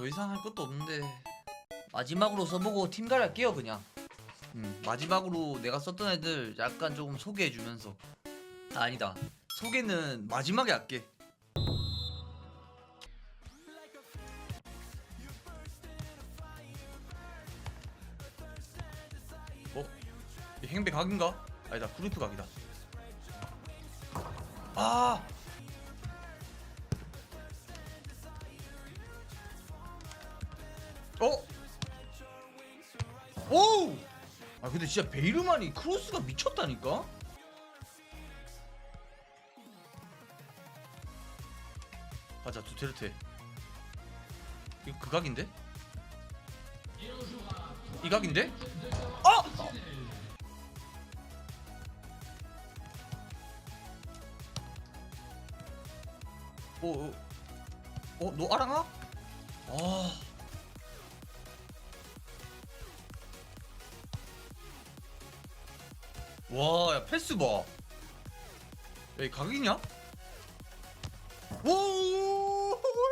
더 이상 할 것도 없는데 마지막으로 써보고 팀 갈 할게요 그냥. 음, 마지막으로 내가 썼던 애들 약간 조금 소개해주면서. 아, 아니다. 소개는 마지막에 할게. 어? 이 행배 각인가? 아니다 그루프 각이다. 아 어? 오우! 아 근데 진짜 베이르만이 크로스가 미쳤다니까? 가자 두테르테 이거 그 각인데? 이 각인데? 아! 어, 어, 어, 너 알아나? 아. 와, 야, 패스 봐. 야, 이 각이냐? 오,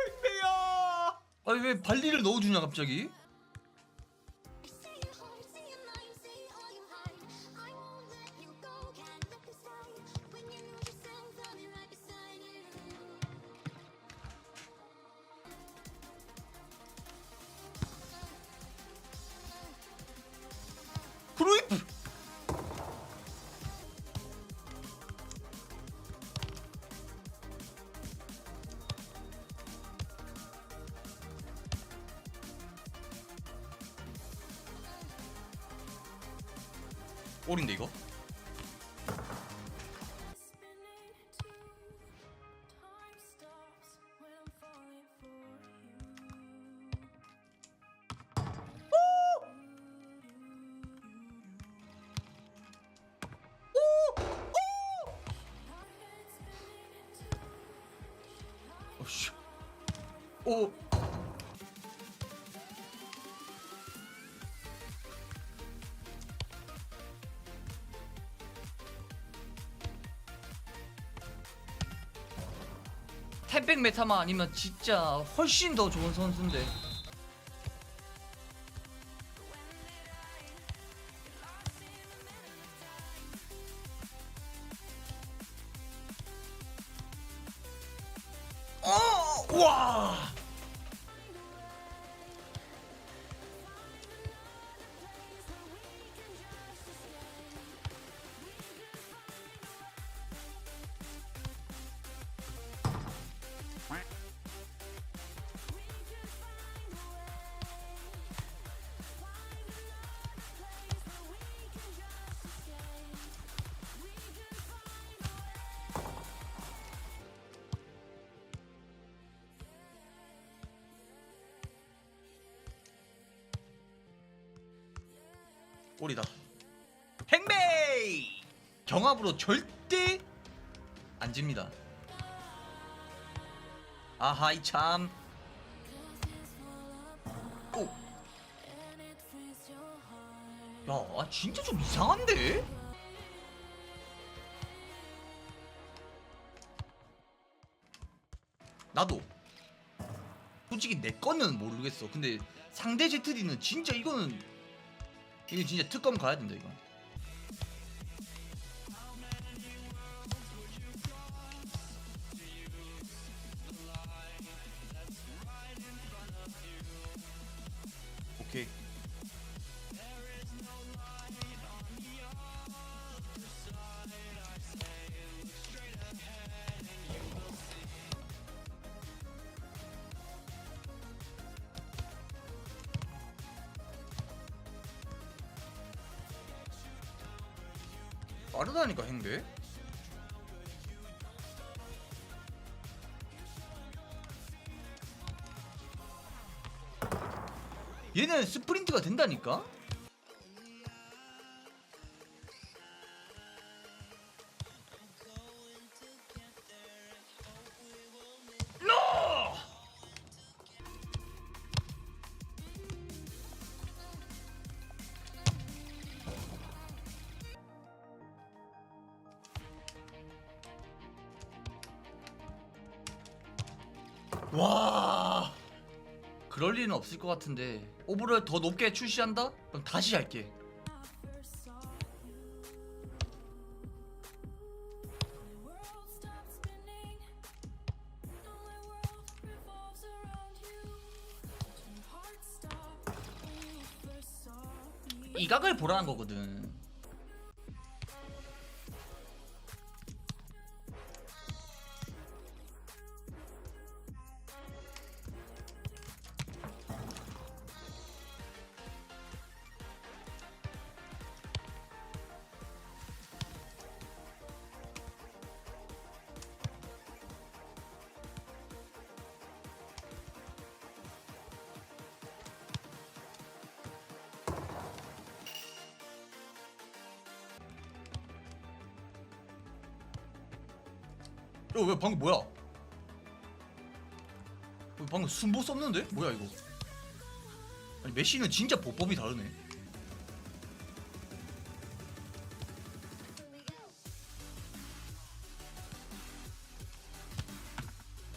행배야! 아니, 왜 발리를 넣어주냐, 갑자기? 올인데 이거? Stops 탭백 메타만 아니면 진짜 훨씬 더 좋은 선수인데. 어! 와! 골이다. 행베이! 경합으로 절대 안 집니다. 아하이 참. 오. 야, 아, 진짜 좀 이상한데? 나도 솔직히 내 거는 모르겠어. 근데 상대 ZD는 진짜 이거는 이거 진짜 특검 가야 된다 이거. 빠르다니까 행배 얘는 스프린트가 된다니까 와 그럴 리는 없을 것 같은데 오버를 더 높게 출시한다? 그럼 다시 할게 World stops spinning. Now my world revolves around you. My heart stopped when you first saw me. 이 각을 보라는 거거든 야왜 방금 뭐야 왜 방금 순보 썼는데? 뭐야 이거 아니 메시는 진짜 보법이 다르네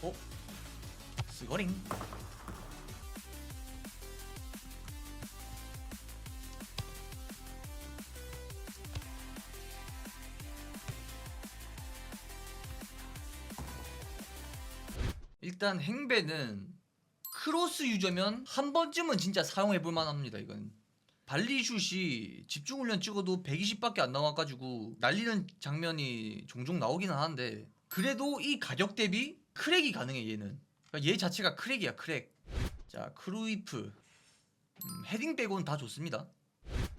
어? 스거링 일단 행배는 크로스 유저면 한 번쯤은 진짜 사용해 볼 만합니다 이건. 발리슛이 집중훈련 찍어도 120밖에 안 나와가지고 날리는 장면이 종종 나오기는 하는데 그래도 이 가격 대비 크랙이 가능해 얘는. 그러니까 얘 자체가 크랙이야 크랙. 자 크루이프. 음, 헤딩 빼고는 다 좋습니다.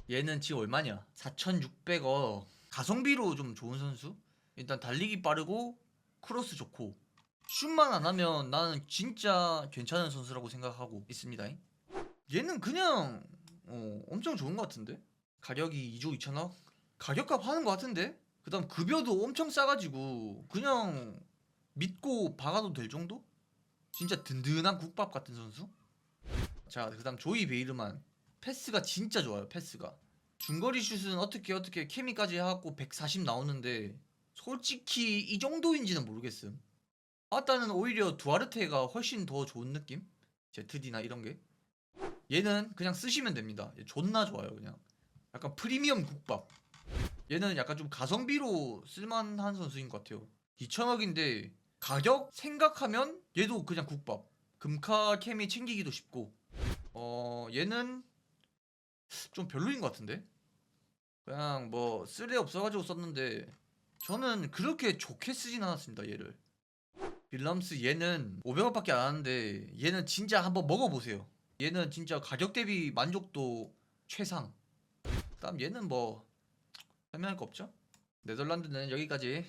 얘는 지금 얼마냐? 4,600억. 가성비로 좀 좋은 선수? 일단 달리기 빠르고 크로스 좋고 슛만 안 하면 나는 진짜 괜찮은 선수라고 생각하고 있습니다. 얘는 그냥 어, 엄청 좋은 것 같은데 가격이 2조 2천억 가격값 하는 것 같은데 그다음 급여도 엄청 싸가지고 그냥 믿고 박아도 될 정도? 진짜 든든한 국밥 같은 선수? 자 그다음 조이 베이르만 패스가 진짜 좋아요 패스가 중거리 슛은 어떻게 어떻게 케미까지 해갖고 140 나오는데 솔직히 이 정도인지는 모르겠음 아따는 오히려 두아르테가 훨씬 더 좋은 느낌? ZD나 이런 게? 얘는 그냥 쓰시면 됩니다. 얘 존나 좋아요 그냥. 약간 프리미엄 국밥. 얘는 약간 좀 가성비로 쓸만한 선수인 것 같아요. 2천억인데 가격 생각하면 얘도 그냥 국밥. 금카 케미 챙기기도 쉽고. 어 얘는 좀 별로인 것 같은데? 그냥 뭐 쓸데 없어가지고 썼는데 저는 그렇게 좋게 쓰진 않았습니다 얘를 빌럼스 얘는 500원밖에 안 하는데 얘는 진짜 한번 먹어보세요. 얘는 진짜 가격 대비 만족도 최상. 그다음 얘는 뭐 설명할 거 없죠? 네덜란드는 여기까지